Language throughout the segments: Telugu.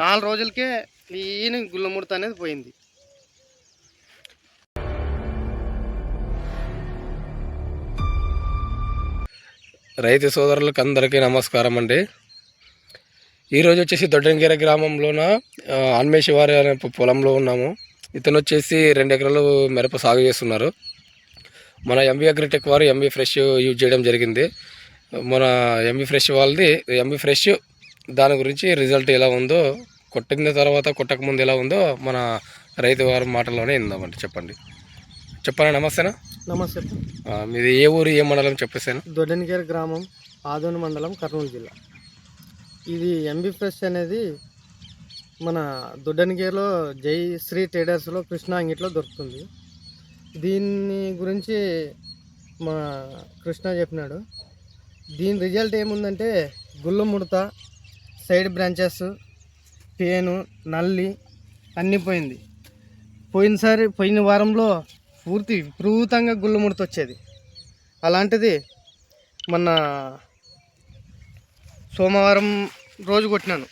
నాలుగు రోజులకే క్లీన్ గుల్లముడత అనేది పోయింది. రైతు సోదరులకు అందరికీ నమస్కారం అండి. ఈరోజు వచ్చేసి దొడ్డంగిర గ్రామంలోన అన్మేశివారి వారి అనే పొలంలో ఉన్నాము. ఇతను వచ్చేసి రెండు ఎకరాలు మిరప సాగు చేస్తున్నారు. మన ఎంబీ అగ్రిటెక్ వారు ఎంబీ ఫ్రెష్ యూజ్ చేయడం జరిగింది. మన ఎంబీ ఫ్రెష్ వాళ్ళది ఎంబీ ఫ్రెష్ దాని గురించి రిజల్ట్ ఎలా ఉందో కొట్టిన తర్వాత కొట్టక ముందు ఎలా ఉందో మన రైతు వారి మాటల్లోనే ఇందామండి చెప్పండి. చెప్పండి నమస్తేనా? నమస్తే. మీది ఏ ఊరు ఏ మండలం చెప్పేసాను? దొడ్డనికేర గ్రామం ఆదోని మండలం కర్నూలు జిల్లా. ఇది ఎంబీ ఫ్రెష్ అనేది మన దొడ్డనికేరలో జై శ్రీ ట్రేడర్స్లో కృష్ణ అంగిట్లో దొరుకుతుంది. దీన్ని గురించి మా కృష్ణ చెప్పినాడు. దీని రిజల్ట్ ఏముందంటే గుళ్ళు ముడత సైడ్ బ్రాంచెస్ పేను నల్లి అన్నీ పోయింది. పోయినసారి పోయిన వారంలో పూర్తి విపరీతంగా గుళ్ళు ముడత వచ్చేది. అలాంటిది మొన్న సోమవారం రోజు కొట్టినాను.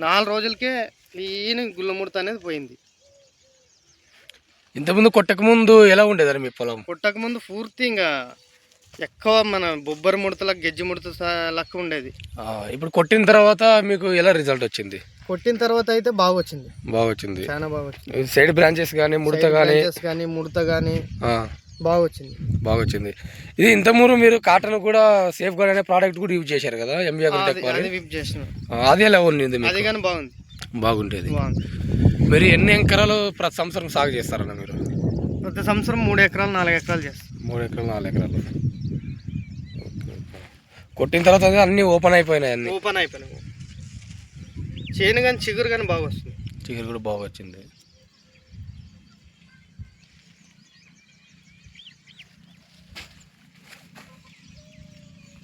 నాలుగు రోజులకే ఈయన గుల్లముడత అనేది పోయింది. ఇంతకుముందు కొట్టక ముందు ఎలా ఉండేదని మీ పొలం? కొట్టక ముందు పూర్తి ఇంకా ఎక్కువ మన బొబ్బరి ముడతల గెజ్జి ముడత స- లెక్క ఉండేది. ఆ, ఇప్పుడు కొట్టిన తర్వాత మీకు ఎలా రిజల్ట్ వచ్చింది? కొట్టిన తర్వాత అయితే బాగా వచ్చింది. బాగా వచ్చింది చాలా బాగా వచ్చింది సైడ్ బ్రాంచెస్ కానీ ముడత కానీ కానీ ముడత కానీ బాగా వచ్చింది బాగా వచ్చింది ఇది ఇంతకుముందు మీరు కాటన్ కూడా సేఫ్ గార్డ్ అనే ప్రోడక్ట్ కూడా యూజ్ చేశారు కదా ఎంబీ అది ఎలా ఉంది అది కానీ బాగుంది. బాగుండేది. బాగుంది. మీరు ఎన్ని ఎకరాలు ప్రతి సంవత్సరం సాగు చేస్తారన్న మీరు? ప్రతి సంవత్సరం మూడు ఎకరాలు నాలుగు ఎకరాలు చేస్తాం. మూడు ఎకరాలు నాలుగు ఎకరాలు. కొట్టిన తర్వాత అన్నీ ఓపెన్ అయిపోయినాయి అన్ని. ఓపెన్ అయిపోయినాయి. చేను కానీ చిగురు కానీ బాగా వస్తుంది. చిగురు కూడా బాగా వచ్చింది.